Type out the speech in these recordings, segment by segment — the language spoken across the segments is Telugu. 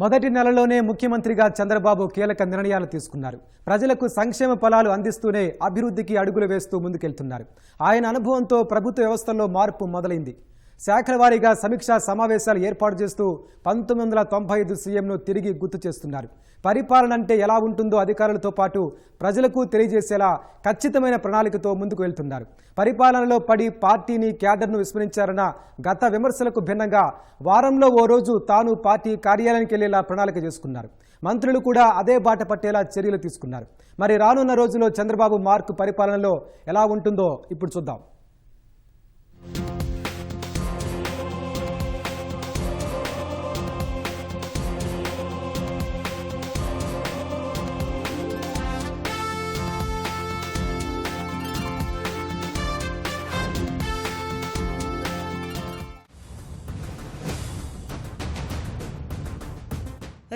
మొదటి నెలలోనే ముఖ్యమంత్రిగా చంద్రబాబు కీలక నిర్ణయాలు తీసుకున్నారు. ప్రజలకు సంక్షేమ ఫలాలు అందిస్తూనే అభివృద్ధికి అడుగులు వేస్తూ ముందుకెళ్తున్నారు. ఆయన అనుభవంతో ప్రభుత్వ వ్యవస్థల్లో మార్పు మొదలైంది. శాఖల వారీగా సమీక్షా సమావేశాలు ఏర్పాటు చేస్తూ పంతొమ్మిది వందల తొంభై ఐదు సీఎంను తిరిగి గుర్తు చేస్తున్నారు. పరిపాలన అంటే ఎలా ఉంటుందో అధికారులతో పాటు ప్రజలకు తెలియజేసేలా ఖచ్చితమైన ప్రణాళికతో ముందుకు వెళ్తున్నారు. పరిపాలనలో పడి పార్టీని క్యాడర్ను విస్మరించారన్న గత విమర్శలకు భిన్నంగా వారంలో ఓ రోజు తాను పార్టీ కార్యాలయానికి వెళ్ళేలా ప్రణాళిక చేసుకున్నారు. మంత్రులు కూడా అదే బాట పట్టేలా చర్యలు తీసుకున్నారు. మరి రానున్న రోజుల్లో చంద్రబాబు మార్కు పరిపాలనలో ఎలా ఉంటుందో ఇప్పుడు చూద్దాం.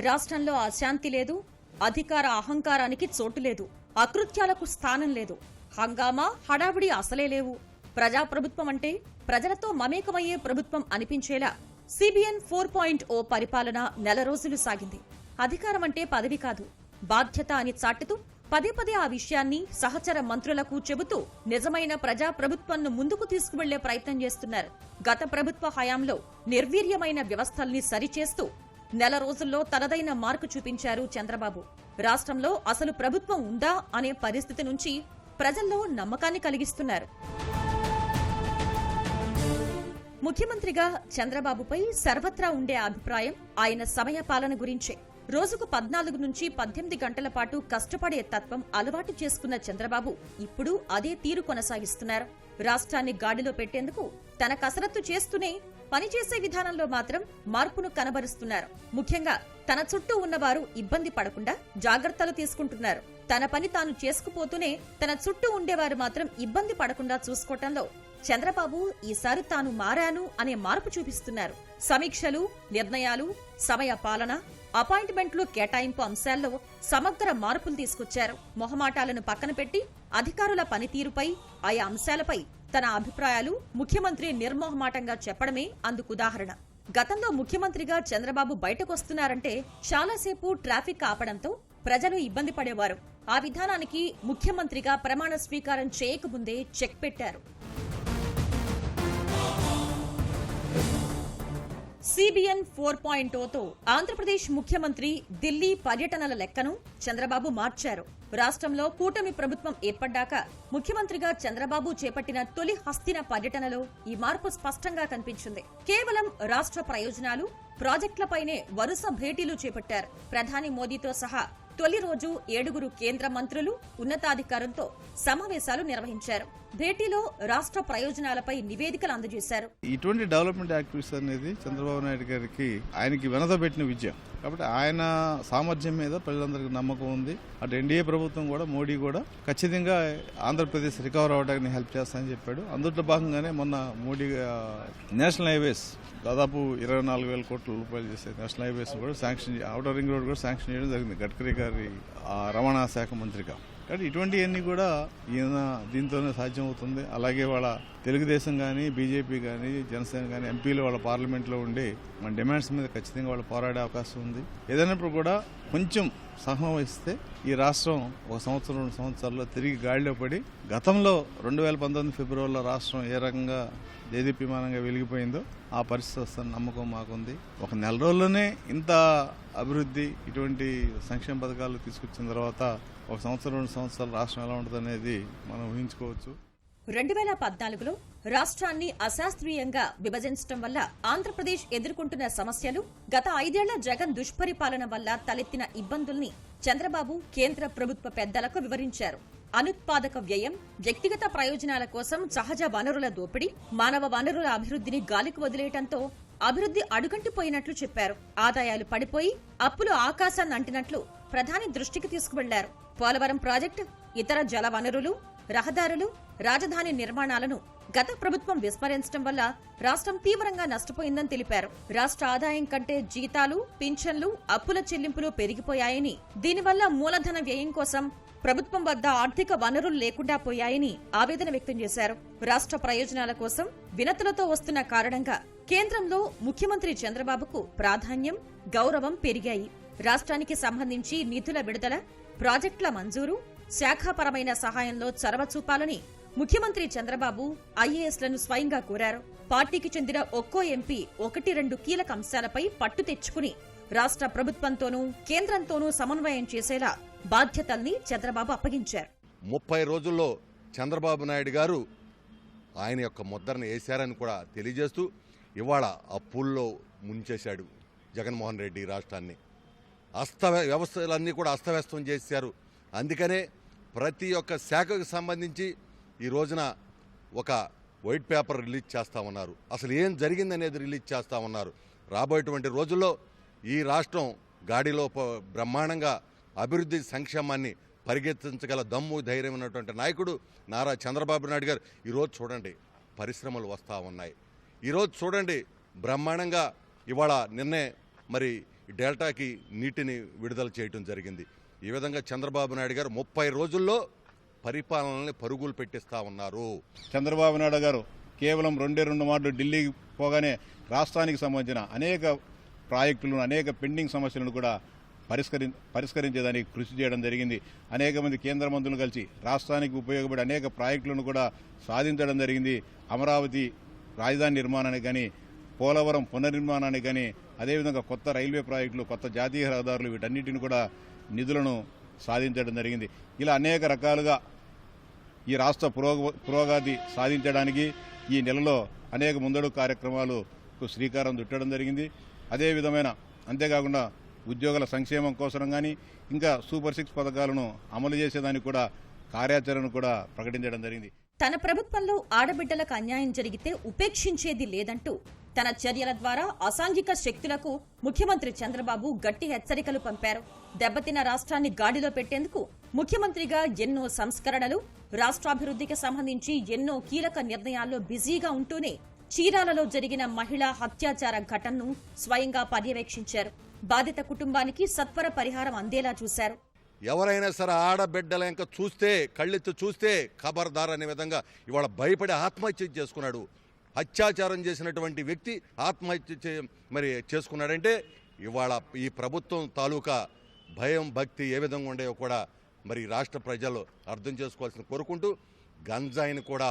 రాష్ట్రంలో అశాంతి లేదు అధికార అహంకారానికి చోటు లేదు అకృత్యాలకు స్థానం లేదు. హంగామా హడావిడి అసలే లేవు. ప్రజాప్రభుత్వం అంటే ప్రజలతో మమేకమయ్యే ప్రభుత్వం అనిపించేలా సిబిఎన్ ఫోర్ పాయింట్ ఓ పరిపాలన నెల రోజులు సాగింది. అధికారం అంటే పదవి కాదు. బాధ్యత అని చాటుతూ పదే పదే ఆ విషయాన్ని సహచర మంత్రులకు చెబుతూ నిజమైన ప్రజా ముందుకు తీసుకువెళ్ళే ప్రయత్నం చేస్తున్నారు. గత ప్రభుత్వ హయాంలో నిర్వీర్యమైన వ్యవస్థల్ని సరిచేస్తూ నెల రోజుల్లో తనదైన మార్కు చూపించారు చంద్రబాబు. రాష్ట్రంలో అసలు ప్రభుత్వం ఉందా అనే పరిస్థితి నుంచి ప్రజల్లో నమ్మకాన్ని కలిగిస్తున్నారు. ముఖ్యమంత్రిగా చంద్రబాబుపై సర్వత్రా ఉండే అభిప్రాయం ఆయన సమయ పాలన గురించే. రోజుకు పద్నాలుగు నుంచి పద్దెనిమిది గంటల పాటు కష్టపడే తత్వం అలవాటు చేసుకున్న చంద్రబాబు ఇప్పుడు అదే తీరు కొనసాగిస్తున్నారు. రాష్ట్రాన్ని గాడిలో పెట్టేందుకు తన కసరత్తు చేస్తూనే పనిచేసే విధానంలో మాత్రం మార్పును కనబరుస్తున్నారు. ముఖ్యంగా తన చుట్టూ ఉన్నవారు ఇబ్బంది పడకుండా జాగ్రత్తలు తీసుకుంటున్నారు. తన పని తాను చేసుకుపోతూనే తన చుట్టూ ఉండేవారు మాత్రం ఇబ్బంది పడకుండా చూసుకోవటంలో చంద్రబాబు ఈసారి తాను మారాను అనే మార్పు చూపిస్తున్నారు. సమీక్షలు నిర్ణయాలు సమయ పాలన అపాయింట్మెంట్లు కేటాయింపు అంశాల్లో సమగ్ర మార్పులు తీసుకొచ్చారు. మొహమాటాలను పక్కన పెట్టి అధికారుల పనితీరుపై ఆయా అంశాలపై తన అభిప్రాయాలు ముఖ్యమంత్రి నిర్మోహమాటంగా చెప్పడమే అందుకు ఉదాహరణ. గతంలో ముఖ్యమంత్రిగా చంద్రబాబు బయటకొస్తున్నారంటే చాలాసేపు ట్రాఫిక్ ఆపడంతో ప్రజలు ఇబ్బంది పడేవారు. ఆ విధానానికి ముఖ్యమంత్రిగా ప్రమాణ స్వీకారం చేయకముందే చెక్ పెట్టారు. సిబిఎన్ ఫోర్ పాయింట్ ఓతో ఆంధ్రప్రదేశ్ ముఖ్యమంత్రి ఢిల్లీ పర్యటనల లెక్కను చంద్రబాబు మార్చారు. రాష్ట్రంలో కూటమి ప్రభుత్వం ఏర్పడ్డాక ముఖ్యమంత్రిగా చంద్రబాబు చేపట్టిన తొలి హస్తిన పర్యటనలో ఈ మార్పు స్పష్టంగా కనిపించింది. కేవలం రాష్ట్ర ప్రయోజనాలు ప్రాజెక్టులపైనే వరుస భేటీలు చేపట్టారు. ప్రధాని మోదీతో సహా తొలి రోజు ఏడుగురు కేంద్ర మంత్రులు ఉన్నతాధికారులతో సమావేశాలు నిర్వహించారు. భేటీలో రాష్ట్ర ప్రయోజనాలపై నివేదికలు అందజేశారు. ఇటువంటి డెవలప్మెంట్ యాక్టివిటీస్ అనేది చంద్రబాబు నాయుడు గారికి ఆయనకి వెనదబెట్టిన విజయం. కాబట్టి ఆయన సామర్థ్యం మీద ప్రజలందరికీ నమ్మకం ఉంది. అటు ఎన్డీఏ ప్రభుత్వం కూడా మోడీ కూడా ఖచ్చితంగా ఆంధ్రప్రదేశ్ రికవర్ అవడానికి హెల్ప్ చేస్తానని చెప్పాడు. అందులో భాగంగానే మొన్న మోడీ నేషనల్ హైవేస్ దాదాపు ఇరవై నాలుగు వేల కోట్ల రూపాయలు చేసే నేషనల్ హైవేస్ కూడా శాంక్షన్ అవుటర్ రింగ్ రోడ్ కూడా శాంక్షన్ చేయడం జరిగింది. గడ్కరీ గారి ఆ, రవాణా శాఖ మంత్రిగా. కాబట్టి ఇటువంటివన్నీ కూడా ఈయన దీంతోనే సాధ్యమవుతుంది. అలాగే వాళ్ళ తెలుగుదేశం కానీ బీజేపీ కానీ జనసేన కానీ ఎంపీలు వాళ్ళ పార్లమెంట్లో ఉండి మన డిమాండ్స్ మీద ఖచ్చితంగా వాళ్ళు పోరాడే అవకాశం ఉంది. ఏదైనప్పుడు కూడా కొంచెం సహనం ఈ రాష్ట్రం ఒక సంవత్సరం రెండు సంవత్సరాల్లో తిరిగి గాడిలో పడి గతంలో రెండు వేల పంతొమ్మిది ఫిబ్రవరిలో రాష్ట్రం ఏ రకంగా దేదీప్యమానంగా వెలిగిపోయిందో ఆ పరిస్థితి వస్తున్న నమ్మకం మాకుంది. ఒక నెల రోజుల్లోనే ఇంత అభివృద్ధి ఇటువంటి సంక్షేమ పథకాలు తీసుకొచ్చిన తర్వాత ఒక సంవత్సరం రెండు సంవత్సరాలు రాష్ట్రం ఎలా ఉంటుంది అనేది మనం ఊహించుకోవచ్చు. రెండు వేల పద్నాలుగులో రాష్ట్రాన్ని అశాస్త్రీయంగా విభజించడం వల్ల ఆంధ్రప్రదేశ్ ఎదుర్కొంటున్న సమస్యలు గత ఐదేళ్ళ జగన్ దుష్పరిపాలన వల్ల తలెత్తిన ఇబ్బందుల్ని చంద్రబాబు కేంద్ర ప్రభుత్వ పెద్దలకు వివరించారు. అనుత్పాదక వ్యయం వ్యక్తిగత ప్రయోజనాల కోసం సహజ వనరుల దోపిడీ మానవ వనరుల అభివృద్ధిని గాలికి వదిలేయటంతో అభివృద్ధి అడుగంటిపోయినట్లు చెప్పారు. ఆదాయాలు పడిపోయి అప్పులు ఆకాశాన్ని అంటినట్లు ప్రధాని దృష్టికి తీసుకువెళ్ళారు. పోలవరం ప్రాజెక్టు ఇతర జల వనరులు రహదారులు రాజధాని నిర్మాణాలను గత ప్రభుత్వం విస్మరించడం వల్ల రాష్ట్రం తీవ్రంగా నష్టపోయిందని తెలిపారు. రాష్ట్ర ఆదాయం కంటే జీతాలు పింఛన్లు అప్పుల చెల్లింపులు పెరిగిపోయాయని దీనివల్ల మూలధన వ్యయం కోసం ప్రభుత్వం వద్ద ఆర్థిక వనరులు లేకుండా పోయాయని ఆవేదన వ్యక్తం చేశారు. రాష్ట్ర ప్రయోజనాల కోసం వినతులతో వస్తున్న కారణంగా కేంద్రంలో ముఖ్యమంత్రి చంద్రబాబుకు ప్రాధాన్యం గౌరవం పెరిగాయి. రాష్ట్రానికి సంబంధించి నిధుల విడుదల ప్రాజెక్టుల మంజూరు శాఖాపరమైన సహాయంలో చొరవ చూపాలని ముఖ్యమంత్రి చంద్రబాబు ఐఏఎస్లను స్వయంగా కోరారు. పార్టీకి చెందిన ఒక్కో ఎంపీ ఒకటి రెండు కీలక అంశాలపై పట్టు తెచ్చుకుని రాష్ట్ర ప్రభుత్వంతోనూ కేంద్రంతోనూ సమన్వయం చేసేలా బాధ్యతల్ని చంద్రబాబు అప్పగించారు. ముప్పై రోజుల్లో చంద్రబాబు నాయుడు గారు ఆయన యొక్క ముద్రను వేశారని కూడా తెలియజేస్తూ ఇవాళ అప్పుల్లో ముంచేశాడు జగన్మోహన్ రెడ్డి రాష్ట్రాన్ని. అస్త వ్యవస్థలన్నీ కూడా అస్తవ్యస్తం చేశారు. అందుకనే ప్రతి ఒక్క శాఖకు సంబంధించి ఈ రోజున ఒక వైట్ పేపర్ రిలీజ్ చేస్తామన్నారు. అసలు ఏం జరిగిందనేది రిలీజ్ చేస్తామన్నారు. రాబోయేటువంటి రోజుల్లో ఈ రాష్ట్రం గాడిలో బ్రహ్మాండంగా అభివృద్ధి సంక్షేమాన్ని పరిగెత్తించగల దమ్ము ధైర్యం ఉన్నటువంటి నాయకుడు నారా చంద్రబాబు నాయుడు గారు. ఈరోజు చూడండి పరిశ్రమలు వస్తూ ఉన్నాయి. ఈరోజు చూడండి బ్రహ్మాండంగా ఇవాళ నిన్నే మరి డెల్టాకి నీటిని విడుదల చేయటం జరిగింది. ఈ విధంగా చంద్రబాబు నాయుడు గారు ముప్పై రోజుల్లో పరిపాలనని పరుగులు పెట్టిస్తా ఉన్నారు. చంద్రబాబు నాయుడు గారు కేవలం రెండే రెండు మార్లు ఢిల్లీకి పోగానే రాష్ట్రానికి సంబంధించిన అనేక ప్రాజెక్టులను అనేక పెండింగ్ సమస్యలను కూడా పరిష్కరి పరిష్కరించేదానికి కృషి చేయడం జరిగింది. అనేక మంది కేంద్ర మంత్రులు కలిసి రాష్ట్రానికి ఉపయోగపడే అనేక ప్రాజెక్టులను కూడా సాధించడం జరిగింది. అమరావతి రాజధాని నిర్మాణానికి కానీ పోలవరం పునర్నిర్మాణానికి కానీ అదేవిధంగా కొత్త రైల్వే ప్రాజెక్టులు కొత్త జాతీయ రహదారులు వీటన్నిటిని కూడా నిధులను సాధించడం జరిగింది. ఇలా అనేక రకాలుగా ఈ రాష్ట్ర పురోగ పురోగతి సాధించడానికి ఈ నెలలో అనేక ముందడు కార్యక్రమాలకు శ్రీకారం చుట్టడం జరిగింది. అదే విధమైన అంతేకాకుండా ఉద్యోగుల సంక్షేమం కోసం కానీ ఇంకా సూపర్ సిక్స్ పథకాలను అమలు చేసేదానికి కూడా కార్యాచరణ కూడా ప్రకటించడం జరిగింది. తన ప్రభుత్వంలో ఆడబిడ్డలకు అన్యాయం జరిగితే ఉపేక్షించేది లేదంటూ తన చర్యల ద్వారా అసాంఘిక శక్తులకు ముఖ్యమంత్రి చంద్రబాబు గట్టి హెచ్చరికలు పంపారు. దెబ్బతిన్న రాష్ట్రాన్ని గాడిలో పెట్టేందుకు ముఖ్యమంత్రిగా ఎన్నో సంస్కరణలు రాష్ట్రాభివృద్ధికి సంబంధించి ఎన్నో కీలక నిర్ణయాల్లో బిజీగా ఉంటూనే చీరాలలో జరిగిన మహిళా హత్యాచార ఘటనను స్వయంగా పర్యవేక్షించారు. బాధిత కుటుంబానికి సత్వర పరిహారం అందేలా చూశారు. ఎవరైనా సరే ఆడబిడ్డల ఇంకా చూస్తే కళ్ళెత్తు చూస్తే ఖబర్దార్ అనే విధంగా ఇవాళ భయపడి ఆత్మహత్య చేసుకున్నాడు. అత్యాచారం చేసినటువంటి వ్యక్తి ఆత్మహత్య మరి చేసుకున్నాడంటే ఇవాళ ఈ ప్రభుత్వం తాలూకా భయం భక్తి ఏ విధంగా ఉండేవో కూడా మరి రాష్ట్ర ప్రజలు అర్థం చేసుకోవాల్సిన కోరుకుంటూ గంజాయిని కూడా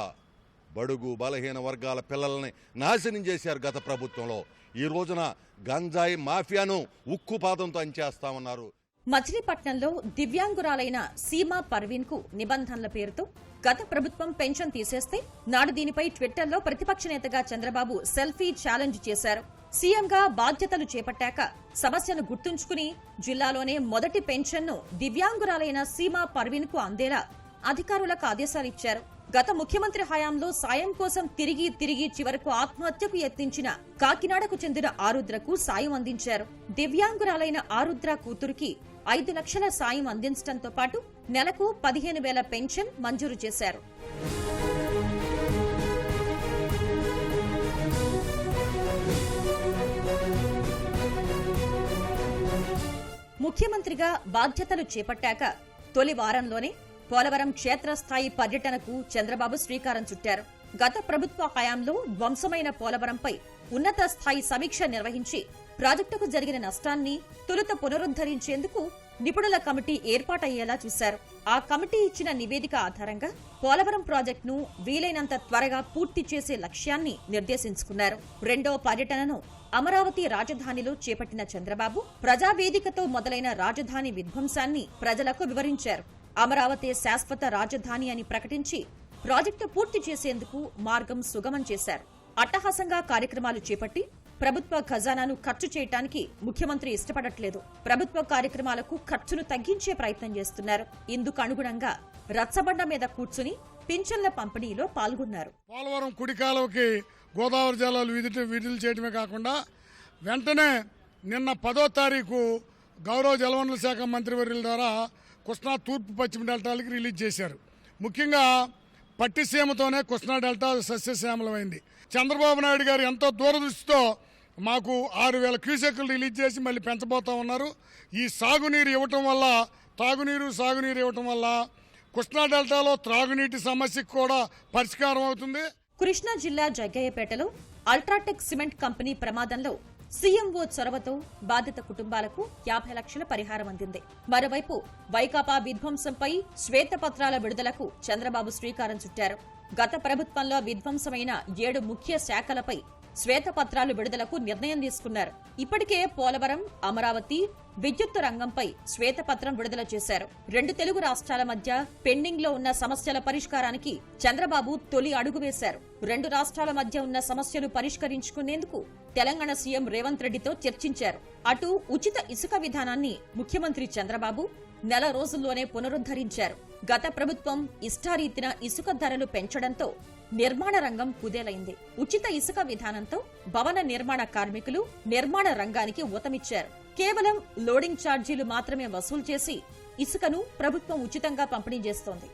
బడుగు బలహీన వర్గాల పిల్లల్ని నాశనం చేశారు గత ప్రభుత్వంలో. ఈ రోజున గంజాయి మాఫియాను ఉక్కుపాదంతో అంచేస్తామన్నారు. మచిలీపట్నంలో దివ్యాంగురాలైన సీమా పర్వీన్కు నిబంధనల పేరుతో గత ప్రభుత్వం పెన్షన్ తీసేస్తే నాడు దీనిపై ట్విట్టర్లో ప్రతిపక్ష నేతగా చంద్రబాబు సెల్ఫీ ఛాలెంజ్ చేశారు. సీఎంగా బాధ్యతలు చేపట్టాక సమస్యను గుర్తుంచుకుని జిల్లాలోనే మొదటి పెన్షన్ను దివ్యాంగురాలైన సీమా పర్వీన్కు అందేలా అధికారులకు ఆదేశాలిచ్చారు గత ముఖ్యమంత్రి హయాంలో సాయం కోసం తిరిగి తిరిగి చివరకు ఆత్మహత్యకు యత్నించిన కాకినాడకు చెందిన ఆరుద్రకు సాయం అందించారు. దివ్యాంగురాలైన ఆరుద్ర కూతురికి ఐదు లక్షల సాయం అందించడంతో పాటు నెలకు పదిహేను వేల పెన్షన్ మంజూరు చేశారు. ముఖ్యమంత్రిగా బాధ్యతలు చేపట్టాక తొలి వారంలోనే పోలవరం క్షేత్రస్థాయి పర్యటనకు చంద్రబాబు శ్రీకారం చుట్టారు. గత ప్రభుత్వ హయాంలో ధ్వంసమైన పోలవరంపై ఉన్నత స్థాయి సమీక్ష నిర్వహించి ప్రాజెక్టుకు జరిగిన నష్టాన్ని తొలుత పునరుద్ధరించేందుకు నిపుణుల కమిటీ ఏర్పాటయ్యేలా చూశారు. ఆ కమిటీ ఇచ్చిన నివేదిక ఆధారంగా పోలవరం ప్రాజెక్టును వీలైనంత త్వరగా పూర్తి చేసే లక్ష్యాన్ని నిర్దేశించుకున్నారు. రెండో పర్యటనను అమరావతి రాజధానిలో చేపట్టిన చంద్రబాబు ప్రజావేదికతో మొదలైన రాజధాని విధ్వంసాన్ని ప్రజలకు వివరించారు. అమరావతి శాశ్వత రాజధాని అని ప్రకటించి ప్రాజెక్టు పూర్తి చేసేందుకు మార్గం సుగమం చేశారు. అట్టహాసంగా కార్యక్రమాలు చేపట్టి ప్రభుత్వ ఖజానాను ఖర్చు చేయటానికి ముఖ్యమంత్రి ఇష్టపడట్లేదు. ప్రభుత్వ కార్యక్రమాలకు ఖర్చును తగ్గించే ప్రయత్నం చేస్తున్నారు. ఇందుకు అనుగుణంగా రచ్చబండ మీద కూర్చుని పింఛన్ల పంపిణీలో పాల్గొన్నారు. పోలవరం కుడికాలవకి గోదావరి జలాలు విధులు విడుదల చేయడమే కాకుండా వెంటనే నిన్న పదో తారీఖు గౌరవ జలవనరుల శాఖ మంత్రివర్యుల ద్వారా కృష్ణా తూర్పు పశ్చిమ డెల్టాలకి రిలీజ్ చేశారు. ముఖ్యంగా పట్టిసీమతోనే కృష్ణా డెల్టా సస్యశ్యామలమైంది. చంద్రబాబు నాయుడు గారు ఎంతో దూరదృష్టితో మాకు ఆరు వేల క్యూసెక్లు రిలీజ్ చేసి మళ్ళీ పెంచబోతా ఉన్నారు. ఈ సాగునీరు ఇవ్వటం వల్ల తాగునీరు సాగునీరు ఇవ్వటం వల్ల కృష్ణా డెల్టాలో త్రాగునీటి సమస్యకు కూడా పరిష్కారం అవుతుంది. కృష్ణా జిల్లా జగ్గయ్యపేటలో అల్ట్రాటెక్ సిమెంట్ కంపెనీ ప్రమాదంలో సీఎంఓ చొరవతో బాధిత కుటుంబాలకు యాభై లక్షల పరిహారం అందింది. మరోవైపు వైకాపా విధ్వంసంపై శ్వేతపత్రాల విడుదలకు చంద్రబాబు శ్రీకారం చుట్టారు. గత ప్రభుత్వంలో విధ్వంసమైన ఏడు ముఖ్య శాఖలపై శ్వేతపత్రాలు విడుదలకు నిర్ణయం తీసుకున్నారు. ఇప్పటికే పోలవరం అమరావతి విద్యుత్తు రంగంపై శ్వేతపత్రం విడుదల చేశారు. రెండు తెలుగు రాష్ట్రాల మధ్య పెండింగ్లో ఉన్న సమస్యల పరిష్కారానికి చంద్రబాబు తొలి అడుగు వేశారు. రెండు రాష్ట్రాల మధ్య ఉన్న సమస్యలు పరిష్కరించుకునేందుకు తెలంగాణ సీఎం రేవంత్ రెడ్డితో చర్చించారు. అటు ఉచిత ఇసుక విధానాన్ని ముఖ్యమంత్రి చంద్రబాబు నెల రోజుల్లోనే పునరుద్ధరించారు. గత ప్రభుత్వం ఇష్టారీతిన ఇసుక ధరలు పెంచడంతో నిర్మాణ రంగం కుదేలైంది. ఉచిత ఇసుక విధానంతో భవన నిర్మాణ కార్మికులు నిర్మాణ రంగానికి ఊతమిచ్చారు. కేవలం లోడింగ్ ఛార్జీలు మాత్రమే వసూలు చేసి ఇసుకను ప్రభుత్వం ఉచితంగా పంపిణీ చేస్తోంది.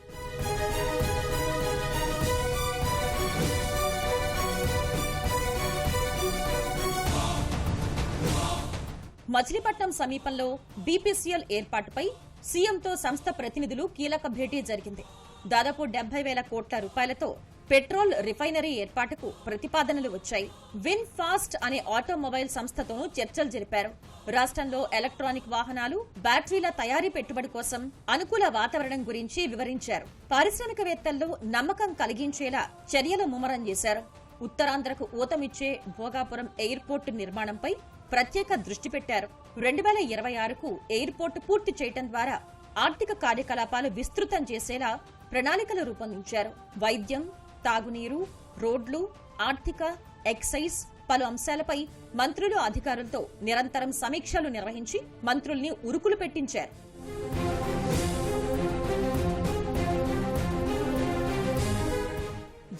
మచిలీపట్నం సమీపంలో బీపీసీఎల్ ఏర్పాటుపై సీఎంతో సంస్థ ప్రతినిధులు కీలక భేటీ జరిగింది. దాదాపు డెబ్బై వేల కోట్ల రూపాయలతో పెట్రోల్ రిఫైనరీ ఏర్పాటుకు ప్రతిపాదనలు వచ్చాయి. విన్ ఫాస్ట్ అనే ఆటోమొబైల్ సంస్థతోనూ చర్చలు జరిపారు. రాష్ట్రంలో ఎలక్ట్రానిక్ వాహనాలు బ్యాటరీల తయారీ పెట్టుబడి కోసం అనుకూల వాతావరణం గురించి వివరించారు. పారిశ్రామికవేత్తల్లో నమ్మకం కలిగించేలా చర్యలు ముమ్మరం చేశారు. ఉత్తరాంధ్రకు ఊతమిచ్చే భోగాపురం ఎయిర్పోర్టు నిర్మాణంపై ప్రత్యేక దృష్టి పెట్టారు. రెండు వేల ఇరవై ఆరుకు ఎయిర్పోర్టు పూర్తి చేయటం ద్వారా ఆర్థిక కార్యకలాపాలు విస్తృతం చేసేలా ప్రణాళికలు రూపొందించారు. వైద్యం తాగునీరు రోడ్లు ఆర్థిక ఎక్సైజ్ పలు అంశాలపై మంత్రులు అధికారులతో నిరంతరం సమీక్షలు నిర్వహించి మంత్రుల్ని ఉరుకులు పెట్టించారు.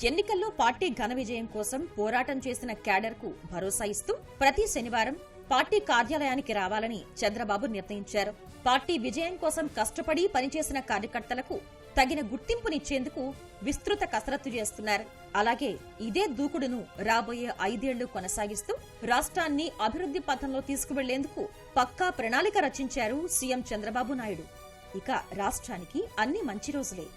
ఎన్నికల్లో పార్టీ ఘన విజయం కోసం పోరాటం చేసిన క్యాడర్కు భరోసా ఇస్తూ ప్రతి శనివారం పార్టీ కార్యాలయానికి రావాలని చంద్రబాబు నిర్ణయించారు. పార్టీ విజయం కోసం కష్టపడి పనిచేసిన కార్యకర్తలకు తగిన గుర్తింపునిచ్చేందుకు విస్తృత కసరత్తు చేస్తున్నారు. అలాగే ఇదే దూకుడును రాబోయే ఐదేళ్ళు కొనసాగిస్తూ రాష్ట్రాన్ని అభివృద్ధి పథంలో తీసుకువెళ్ళేందుకు పక్కా ప్రణాళిక రచించారు సీఎం చంద్రబాబు నాయుడు. ఇక రాష్ట్రానికి అన్ని మంచి రోజులే.